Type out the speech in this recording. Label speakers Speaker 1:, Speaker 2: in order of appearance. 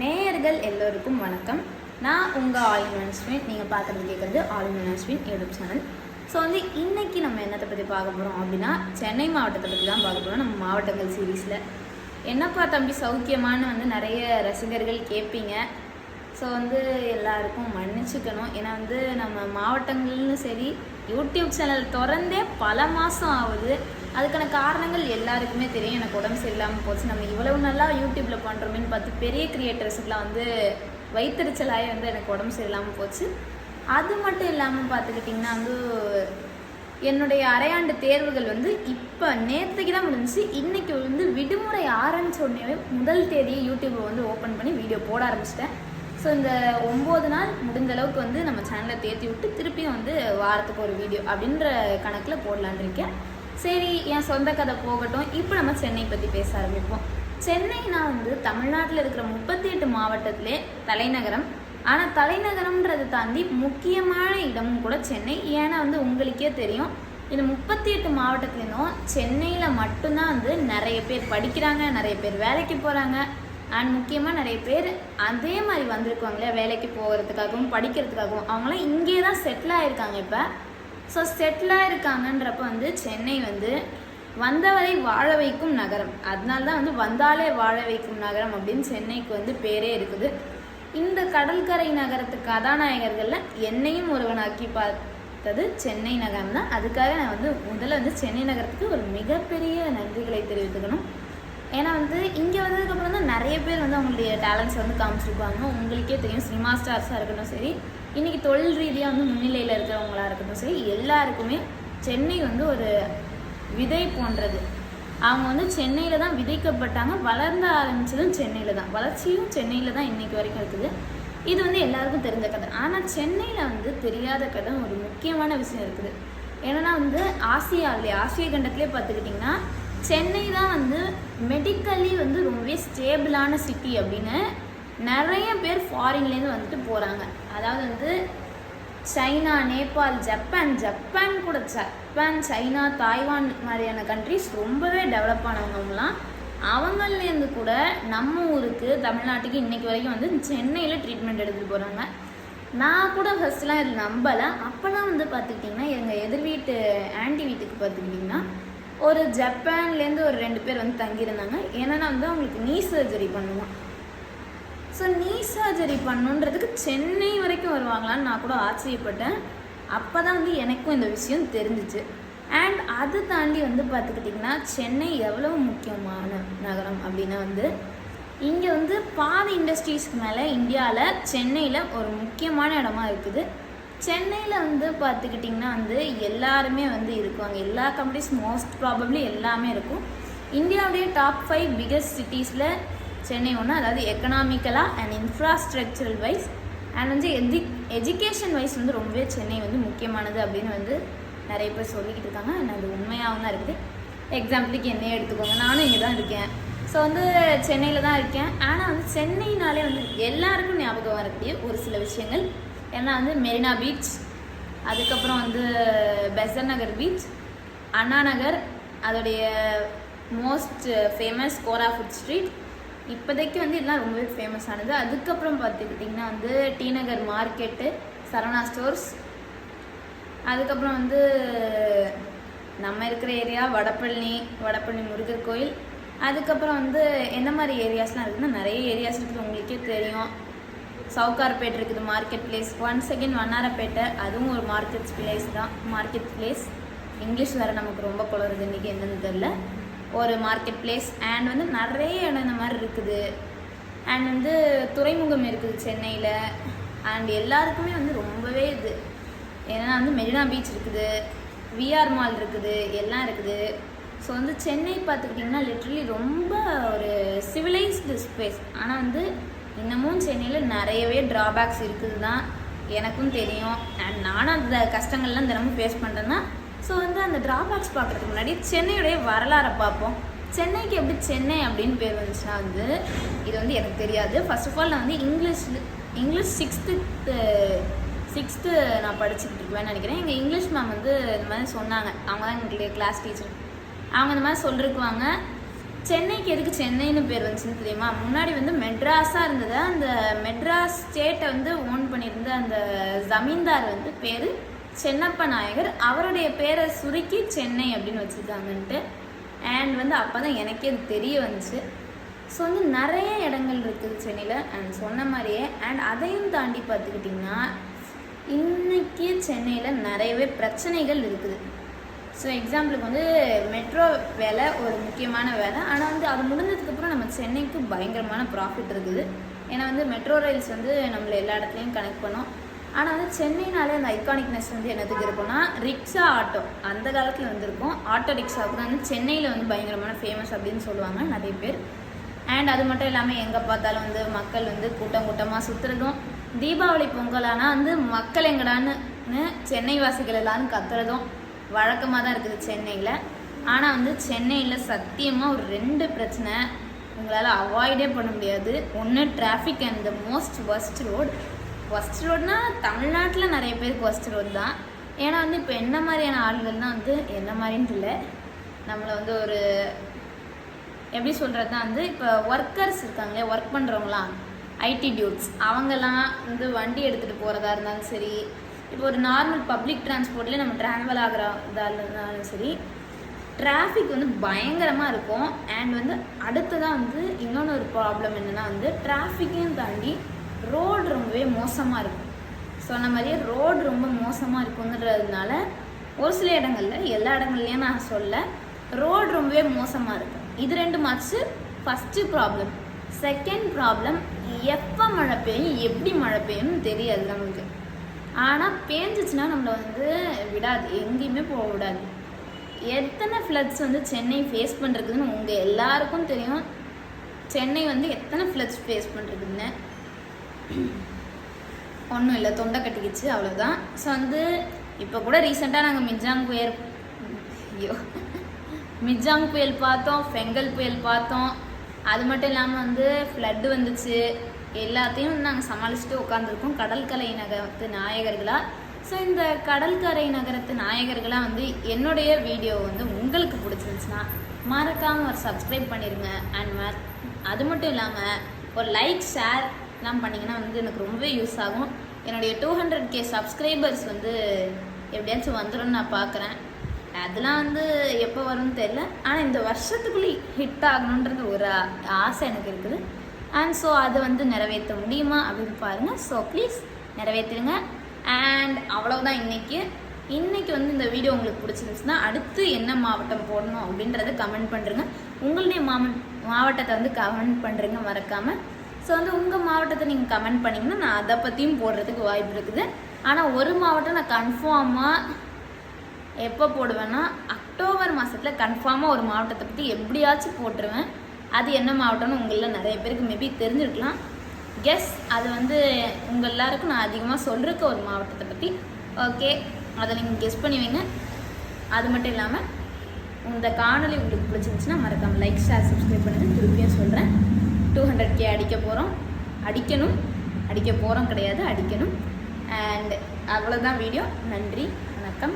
Speaker 1: நேயர்கள் எல்லோருக்கும் வணக்கம். நான் உங்கள் ஆல் அஸ்வின் நீங்கள் பார்க்குறது கேட்குறது all Ashwin YouTube channel. So வந்து இன்றைக்கி நம்ம என்னத்தை பற்றி பார்க்க போகிறோம் அப்படின்னா சென்னை மாவட்டத்தை பற்றி தான் பார்க்க போகிறோம் நம்ம மாவட்டங்கள் சீரீஸில் என்னப்பா தம்பி சௌக்கியமானு வந்து நிறைய ரசிகர்கள் கேட்பீங்க. ஸோ வந்து எல்லாருக்கும் மன்னிச்சுக்கணும். ஏன்னா வந்து நம்ம மாவட்டங்கள்னு சரி யூடியூப் சேனல் திறந்தே பல மாதம் ஆகுது. அதுக்கான காரணங்கள் எல்லாருக்குமே தெரியும். எனக்கு உடம்பு சரியில்லாமல் போச்சு. நம்ம இவ்வளவு நல்லா யூடியூப்பில் பண்ணுறோமேன்னு பார்த்து பெரிய கிரியேட்டர்ஸுக்குலாம் வந்து வயிற்றுச்சலாகி வந்து எனக்கு உடம்பு சரியில்லாமல் போச்சு. அது மட்டும் இல்லாமல் பார்த்துக்கிட்டிங்கன்னா வந்து என்னுடைய அரையாண்டு தேர்வுகள் வந்து இப்போ நேற்றுக்கு தான் முடிஞ்சுச்சு. இன்னைக்கு வந்து விடுமுறை ஆரம்பிச்ச உடனே முதல் தேதியை யூடியூப்பை வந்து ஓப்பன் பண்ணி வீடியோ போட ஆரம்பிச்சிட்டேன். ஸோ இந்த ஒம்பது நாள் முடிந்த அளவுக்கு வந்து நம்ம சேனலை தேர்த்தி விட்டு திருப்பியும் வந்து வாரத்துக்கு ஒரு வீடியோ அப்படின்ற கணக்கில் போடலான் இருக்கேன். சரி என் சொந்த கதை போகட்டும். இப்போ நம்ம சென்னை பற்றி பேச ஆரம்பிப்போம். சென்னைனா வந்து தமிழ்நாட்டில் இருக்கிற முப்பத்தி எட்டு மாவட்டத்திலே தலைநகரம். ஆனால் தலைநகரம்ன்றதை தாண்டி முக்கியமான இடமும் கூட சென்னை. ஏன்னா வந்து உங்களுக்கே தெரியும் இந்த முப்பத்தி எட்டு மாவட்டத்துலேருந்தும் சென்னையில் மட்டும்தான் வந்து நிறைய பேர் படிக்கிறாங்க நிறைய பேர் வேலைக்கு போகிறாங்க அண்ட் முக்கியமாக நிறைய பேர் அதே மாதிரி வந்திருக்காங்களே வேலைக்கு போகிறதுக்காகவும் படிக்கிறதுக்காகவும். அவங்களாம் இங்கே தான் செட்டில் ஆகிருக்காங்க இப்போ. ஸோ செட்டிலாக இருக்காங்கன்றப்ப வந்து சென்னை வந்து வந்தவரை வாழ வைக்கும் நகரம். அதனால தான் வந்து வந்தாலே வாழ வைக்கும் நகரம் அப்படின்னு சென்னைக்கு வந்து பேரே இருக்குது. இந்த கடற்கரை நகரத்து கதாநாயகர்களில் என்னையும் ஒருவனாக்கி பார்த்தது சென்னை நகரம் தான். அதுக்காக நான் வந்து முதல்ல வந்து சென்னை நகரத்துக்கு ஒரு மிகப்பெரிய நன்றிகளை தெரிவித்துக்கணும். ஏன்னா வந்து இங்கே வந்ததுக்கப்புறம் தான் நிறைய பேர் வந்து அவங்களுடைய டேலண்ட்ஸ் வந்து காமிச்சிருப்பாங்க. உங்களுக்கே தெரியும் சினிமா ஸ்டார்ஸாக இருக்கட்டும் சரி இன்றைக்கி தொழில் ரீதியாக வந்து முன்னிலையில் இருக்கிறவங்களா இருக்கட்டும் சரி எல்லாருக்குமே சென்னை வந்து ஒரு விதை போன்றது. அவங்க வந்து சென்னையில் தான் விதைக்கப்பட்டாங்க வளர்ந்த ஆரம்பிச்சதும் சென்னையில் தான். வளர்ச்சியும் சென்னையில் தான் இன்றைக்கி வரைக்கும் இருக்குது. இது வந்து எல்லாருக்கும் தெரிஞ்ச கதை. ஆனால் சென்னையில் வந்து தெரியாத கதை ஒரு முக்கியமான விஷயம் இருக்குது. ஏன்னா வந்து ஆசியாவிலே ஆசிய கண்டத்திலே பார்த்துக்கிட்டிங்கன்னா சென்னை தான் வந்து மெடிக்கலி வந்து ரொம்பவே ஸ்டேபிளான சிட்டி அப்படின்னு நிறைய பேர் ஃபாரின்லேருந்து வந்துட்டு போகிறாங்க அதாவது வந்து சைனா நேபாள் ஜப்பான் ஜப்பான் கூட ஜப்பான் சைனா தாய்வான் மாதிரியான கண்ட்ரிஸ் ரொம்பவே டெவலப் ஆனவங்கலாம் அவங்கள்லேருந்து கூட நம்ம ஊருக்கு தமிழ்நாட்டுக்கு இன்றைக்கி வரைக்கும் வந்து சென்னையில் ட்ரீட்மெண்ட் எடுத்துகிட்டு போகிறாங்க நான் கூட ஃபஸ்ட்லாம் இது நம்பலை. அப்போலாம் வந்து பார்த்துக்கிட்டிங்கன்னா எங்கள் எதிர் வீட்டு ஆண்டி வீட்டுக்கு பார்த்துக்கிட்டிங்கன்னா ஒரு ஜப்பான்லேருந்து ஒரு ரெண்டு பேர் வந்து தங்கியிருந்தாங்க. ஏன்னா வந்து அவங்களுக்கு நீ சர்ஜரி பண்ணுவான் ஸோ நீ சர்ஜரி பண்ணுன்றதுக்கு சென்னை வரைக்கும் வருவாங்களான்னு நான் கூட ஆச்சரியப்பட்டேன். அப்போ தான் வந்து எனக்கும் இந்த விஷயம் தெரிஞ்சிச்சு. அண்ட் அது தாண்டி வந்து பார்த்துக்கிட்டிங்கன்னா சென்னை எவ்வளோ முக்கியமான நகரம் அப்படின்னா வந்து இங்கே வந்து பாதி இண்டஸ்ட்ரீஸ்க்கு மேலே இந்தியாவில் சென்னையில் ஒரு முக்கியமான இடமா இருக்குது. சென்னையில் வந்து பார்த்துக்கிட்டிங்கன்னா வந்து எல்லாருமே வந்து இருக்குவாங்க. எல்லா கம்பெனிஸ் மோஸ்ட் ப்ராபப்ளி எல்லாமே இருக்கும். இந்தியாவுடைய டாப் ஃபைவ் பிகஸ்ட் சிட்டிஸில் சென்னை ஒன்று அதாவது எக்கனாமிக்கலாக அண்ட் இன்ஃப்ராஸ்ட்ரக்சரல் வைஸ் அண்ட் வந்து எதி எஜுகேஷன் வைஸ் வந்து ரொம்பவே சென்னை வந்து முக்கியமானது அப்படின்னு வந்து நிறைய பேர் சொல்லிக்கிட்டு இருக்காங்க. அண்ட் அது உண்மையாகவும் தான் இருக்குது. எக்ஸாம்பிளுக்கு என்னையே எடுத்துக்கோங்க. நானும் இங்கே தான் இருக்கேன். ஸோ வந்து சென்னையில் தான் இருக்கேன். ஆனால் வந்து சென்னைனாலே வந்து எல்லாருக்கும் ஞாபகம் வரக்கூடிய ஒரு சில விஷயங்கள். ஏன்னா வந்து மெரினா பீச் அதுக்கப்புறம் வந்து பெசன் நகர் பீச் அண்ணா நகர் அதோடைய most famous Kora food street இப்போதைக்கு வந்து இதெல்லாம் ரொம்பவே ஃபேமஸ் ஆனது. அதுக்கப்புறம் பார்த்துக்கிட்டிங்கன்னா வந்து T Nagar market Saravana stores அதுக்கப்புறம் வந்து நம்ம இருக்கிற ஏரியா வடபழனி வடபழனி முருகர் கோயில். அதுக்கப்புறம் வந்து என்ன மாதிரி ஏரியாஸ்லாம் இருக்குதுன்னா நிறைய ஏரியாஸ் இருக்குது. உங்களுக்கே தெரியும். சவுகார்பேட் இருக்குது market place one second Vannarapettai அதுவும் ஒரு மார்க்கெட் பிளேஸ் தான். மார்க்கெட் பிளேஸ் இங்கிலீஷ் வேறு நமக்கு ரொம்ப குளருது இன்றைக்கி என்னென்னு தெரில ஒரு மார்க்கெட் பிளேஸ் அண்ட் வந்து நிறைய இடம் இந்த மாதிரி இருக்குது. அண்ட் வந்து துறைமுகம் இருக்குது சென்னையில். அண்ட் எல்லாருக்குமே வந்து ரொம்பவே இது. ஏன்னா வந்து மெரினா பீச் இருக்குது. விஆர் மால் இருக்குது. எல்லாம் இருக்குது. ஸோ வந்து சென்னை பார்த்துக்கிட்டிங்கன்னா லிட்ரலி ரொம்ப ஒரு சிவிலைஸ்டு ஸ்பேஸ் ஆனால் வந்து இன்னமும் சென்னையில் நிறையவே ட்ராபேக்ஸ் இருக்குது தான் எனக்கும் தெரியும். அண்ட் நானும் அந்த கஷ்டங்கள்லாம் தினமும் ஃபேஸ் பண்ணுறேன்னா ஸோ வந்து அந்த ட்ராபேக்ஸ் பார்க்குறதுக்கு முன்னாடி சென்னையுடைய வரலாறை பார்ப்போம். சென்னைக்கு எப்படி சென்னை அப்படின்னு பேர் வந்துச்சுன்னா வந்து இது வந்து எனக்கு தெரியாது. ஃபர்ஸ்ட் ஆஃப் ஆல் நான் வந்து இங்கிலீஷ் இங்கிலீஷ் சிக்ஸ்த்து சிக்ஸ்த்து நான் படிச்சுக்கிட்டு இருக்குவேன்னு நினைக்கிறேன். எங்கள் இங்கிலீஷ் மேம் வந்து இந்த மாதிரி சொன்னாங்க. அவங்க தான் எங்களுக்கு கிளாஸ் டீச்சர் அவங்க இந்த மாதிரி சொல்லிருக்குவாங்க சென்னைக்கு எதுக்கு சென்னைன்னு பேர் வந்துச்சுன்னு தெரியுமா? முன்னாடி வந்து மெட்ராஸாக இருந்தது அந்த மெட்ராஸ் ஸ்டேட்டை வந்து ஓன் பண்ணியிருந்த அந்த ஜமீன்தார் வந்து பேர் சென்னப்ப நாயகர் அவருடைய பேரை சுருக்கி சென்னை அப்படின்னு வச்சுருக்காங்கன்ட்டு. அண்ட் வந்து அப்போ தான் எனக்கே அது தெரிய வந்துச்சு. ஸோ வந்து நிறைய இடங்கள் இருக்குது சென்னையில். அண்ட் சொன்ன மாதிரியே அண்ட் அதையும் தாண்டி பார்த்துக்கிட்டிங்கன்னா இன்றைக்கி சென்னையில் நிறையவே பிரச்சனைகள் இருக்குது. ஸோ எக்ஸாம்பிளுக்கு வந்து மெட்ரோ வேலை ஒரு முக்கியமான வேலை. ஆனால் வந்து அது முடிஞ்சதுக்கப்புறம் நம்ம சென்னைக்கு பயங்கரமான ப்ராஃபிட் இருக்குது. ஏன்னா வந்து மெட்ரோ ரயில்ஸ் வந்து நம்மளை எல்லா இடத்துலையும் கனெக்ட் பண்ணோம். ஆனால் வந்து சென்னைனாலே அந்த ஐகானிக்னஸ் வந்து என்னத்துக்கு இருக்கும்னா ரிக்ஷா ஆட்டோ. அந்த காலத்தில் வந்திருக்கும். ஆட்டோ ரிக்ஷாவுக்கு தான் வந்து சென்னையில் வந்து பயங்கரமான ஃபேமஸ் அப்படின்னு சொல்லுவாங்க நிறைய பேர். அண்ட் அது மட்டும் இல்லாமல் எங்கே பார்த்தாலும் வந்து மக்கள் வந்து கூட்டம் கூட்டமாக சுற்றுறதும் தீபாவளி பொங்கல் வந்து மக்கள் எங்கடான்னு சென்னை வாசிகள் எல்லாரும் கத்துறதும் வழக்கமாக தான் இருக்குது சென்னையில். ஆனால் வந்து சென்னையில் சத்தியமாக ஒரு ரெண்டு பிரச்சனை உங்களால் அவாய்டே பண்ண முடியாது. ஒன்று traffic and the most worst road worst ரோட்னா தமிழ்நாட்டில் நிறைய பேருக்கு ஒஸ்ட் ரோட் தான். ஏன்னா வந்து இப்போ என்ன மாதிரியான ஆளுகள்லாம் வந்து என்ன மாதிரின்ட்டு இல்லை நம்மளை வந்து ஒரு எப்படி சொல்கிறதுனா வந்து இப்போ ஒர்க்கர்ஸ் இருக்காங்களே ஒர்க் பண்ணுறவங்களாம் ஐடி டியூட்ஸ் அவங்கெல்லாம் வந்து வண்டி எடுத்துகிட்டு போகிறதா இருந்தாலும் சரி இப்போ ஒரு நார்மல் பப்ளிக் டிரான்ஸ்போர்ட்லேயே நம்ம ட்ராவல் ஆகிறதா இருந்தாலும் சரி டிராஃபிக் வந்து பயங்கரமாக இருக்கும். அண்ட் வந்து அடுத்ததாக வந்து இன்னொன்று ஒரு ப்ராப்ளம் என்னென்னா வந்து டிராஃபிக்கையும் தாண்டி ரோடு ரொம்பவே மோசமாக இருக்கும். சொன்ன மாதிரியே ரோடு ரொம்ப மோசமாக இருக்குன்றதுனால ஒரு சில இடங்களில் எல்லா இடங்கள்லையும் நான் சொல்ல ரோடு ரொம்பவே மோசமாக இருக்கும். இது ரெண்டு மாச்சு ஃபஸ்ட்டு ப்ராப்ளம் செகண்ட் ப்ராப்ளம் எப்போ மழை பெய்யும் எப்படி மழை பெய்யும்னு தெரியாது நம்மளுக்கு ஆனால் பேஞ்சிச்சுன்னா நம்மளை வந்து விடாது. எங்கேயுமே போக விடாது. எத்தனை ஃப்ளட்ஸ் வந்து சென்னை ஃபேஸ் பண்ணுறதுன்னு உங்கள் எல்லாருக்கும் தெரியும். சென்னை வந்து எத்தனை ஃப்ளட்ஸ் ஃபேஸ் பண்ணுறதுன்னு ஒன்றும் இல்லை தொண்டை கட்டிக்கிச்சு அவ்வளோதான் ஸோ வந்து இப்போ கூட ரீசெண்டாக நாங்கள் மிஜாங் புயல் ஐயோ மிஜாங் புயல் பார்த்தோம் ஃபெங்கல் புயல் பார்த்தோம். அது மட்டும் இல்லாமல் வந்து ஃப்ளட்டு வந்துச்சு. எல்லாத்தையும் நாங்கள் சமாளிச்சுட்டு உட்காந்துருக்கோம் கடற்கரை நகரத்து நாயகர்களாக ஸோ இந்த கடற்கரை நகரத்து நாயகர்களாக வந்து என்னுடைய வீடியோ வந்து உங்களுக்கு பிடிச்சிருந்துச்சுன்னா மறக்காமல் ஒரு சப்ஸ்கிரைப் பண்ணிடுங்க அண்ட் அது மட்டும் இல்லாமல் ஒரு லைக் ஷேர் இதெல்லாம் பண்ணிங்கன்னா வந்து எனக்கு ரொம்பவே யூஸ் ஆகும். என்னுடைய டூ ஹண்ட்ரட் கே சப்ஸ்கிரைபர்ஸ் வந்து எப்படியாச்சும் வந்துடும் நான் பார்க்குறேன் அதெல்லாம் வந்து எப்போ வரும்னு தெரில ஆனால் இந்த வருஷத்துக்குள்ளே ஹிட் ஆகணுன்றது ஒரு ஆசை எனக்கு இருக்குது. அண்ட் ஸோ அதை வந்து நிறைவேற்ற முடியுமா அப்படின்னு பாருங்கள் ஸோ ப்ளீஸ் நிறைவேற்றிடுங்க. அண்ட் அவ்வளோதான் இன்றைக்கி இன்றைக்கி வந்து இந்த வீடியோ உங்களுக்கு பிடிச்சிருந்துச்சுன்னா அடுத்து என்ன மாவட்டம் போடணும் அப்படின்றத கமெண்ட் பண்ணுறேங்க உங்களுடைய மாவட்டத்தை வந்து கமெண்ட் பண்ணுறேங்க மறக்காமல் ஸோ வந்து உங்கள் மாவட்டத்தை நீங்கள் கமெண்ட் பண்ணிங்கன்னா நான் அதை பற்றியும் போடுறதுக்கு வாய்ப்பு இருக்குது. ஆனால் ஒரு மாவட்டம் நான் கன்ஃபார்மாக எப்போ போடுவேன்னா அக்டோபர் மாதத்தில் கன்ஃபார்மாக ஒரு மாவட்டத்தை பற்றி எப்படியாச்சும் போட்டுருவேன். அது என்ன மாவட்டம்னு உங்களில் நிறைய பேருக்கு மேபி தெரிஞ்சிருக்கலாம். கெஸ் அது வந்து உங்கள் எல்லாருக்கும் நான் அதிகமாக சொல்லிருக்க ஒரு மாவட்டத்தை பற்றி ஓகே அதை நீங்கள் கெஸ் பண்ணி வைங்க. அது மட்டும் இல்லாமல் இந்த காணொலி உங்களுக்கு பிடிச்சிருந்துச்சுன்னா மறக்காமல் லைக் ஷேர் சப்ஸ்கிரைப் பண்ணுங்கள் திருப்பியும் சொல்கிறேன் டூ ஹண்ட்ரட் கே அடிக்க போகிறோம் அடிக்கணும். அடிக்க போகிறோம் கிடையாது அடிக்கணும். அண்ட் அவ்வளோதான் வீடியோ நன்றி வணக்கம்.